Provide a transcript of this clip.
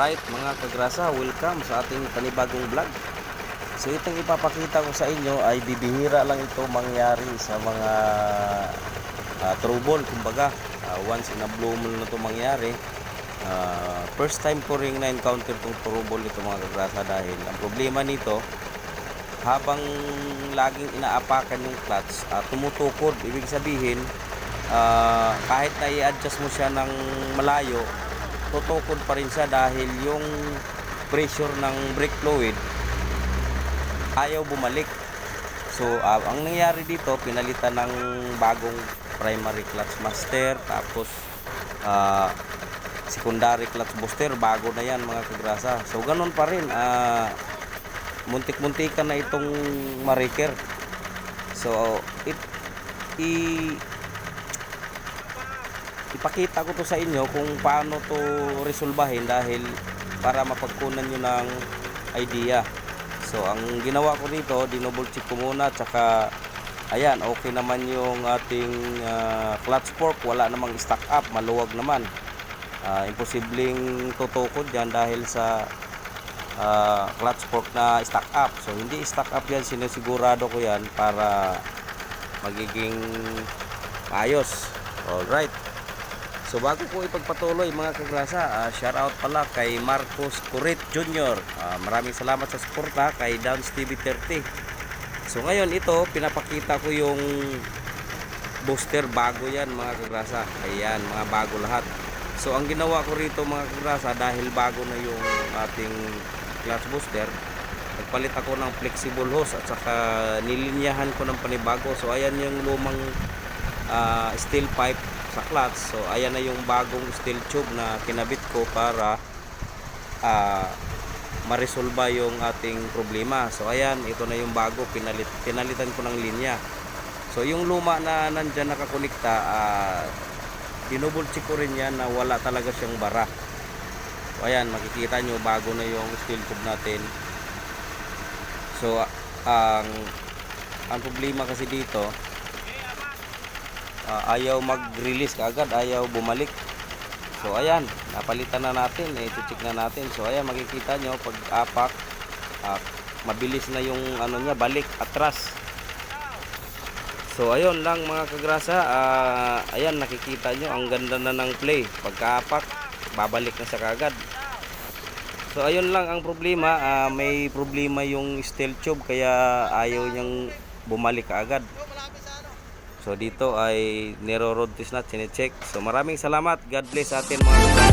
Alright mga kagrasa, welcome sa ating panibagong vlog. So itong ipapakita ko sa inyo ay bibihira lang ito mangyari sa mga uh, trouble kumbaga. Ah, once in a blue moon na ito mangyari. Ah, first time ko ring na-encounter itong trouble ito mga kagrasa dahil ang problema nito habang laging inaapakan yung clutch, ah, tumutukod. Ibig sabihin, ah, kahit na i-adjust mo siya ng malayo, tutukod pa rin siya dahil yung pressure ng brake fluid ayaw bumalik. So, ah, ang nangyari dito, pinalitan ng bagong primary clutch master, tapos ah, secondary clutch booster, bago na yan mga kagrasa. So, ganun pa rin. ah, muntik-muntikan na itong mariker. So, it, i, ipakita ko to sa inyo kung paano to resolbahin dahil para mapagkunan nyo ng idea. So, ang ginawa ko dito, dinouble check ko muna, tsaka, ayan, okay naman yung ating ah, clutch fork, wala namang stock up, maluwag naman. Ah, imposibleng tutukod yan dahil sa ah, clutch fork na stock up. So, hindi stock up yan, sinisigurado ko yan para magiging ayos. Alright. So bago ko ipagpatuloy mga kagrasa, ah, shout out pala kay Marcos Curit Jr. Ah, maraming salamat sa suporta kay Downs TV 30. So ngayon ito, pinapakita ko yung booster bago yan mga kagrasa. Ayan, mga bago lahat. So ang ginawa ko rito mga kagrasa dahil bago na yung ating clutch booster, nagpalit ako ng flexible hose at saka nilinyahan ko ng panibago. So ayan yung lumang ah, steel pipe sa clutch. So ayan na yung bagong steel tube na kinabit ko para ah, maresolba yung ating problema. So ayan, ito na yung bago pinalit pinalitan ko ng linya. So yung luma na nandyan nakakonekta, ah dinouble check ko rin yan na wala talaga siyang bara. So ayan, makikita nyo bago na yung steel tube natin. So ah, ang ang problema kasi dito, ah, ayaw mag-release kaagad, ayaw bumalik. So ayan, napalitan na natin, eh, check na natin. So ayan, makikita nyo pag apak, ah, mabilis na yung ano niya, balik, atras. So ayun lang mga kagrasa, ah, ayan nakikita nyo, ang ganda na ng play. Pagka apak, babalik na siya kaagad. So ayun lang ang problema, ah, may problema yung steel tube kaya ayaw niyang bumalik kaagad. So dito ay Nero Road test na chinecheck. So maraming salamat. God bless atin mga kapatid.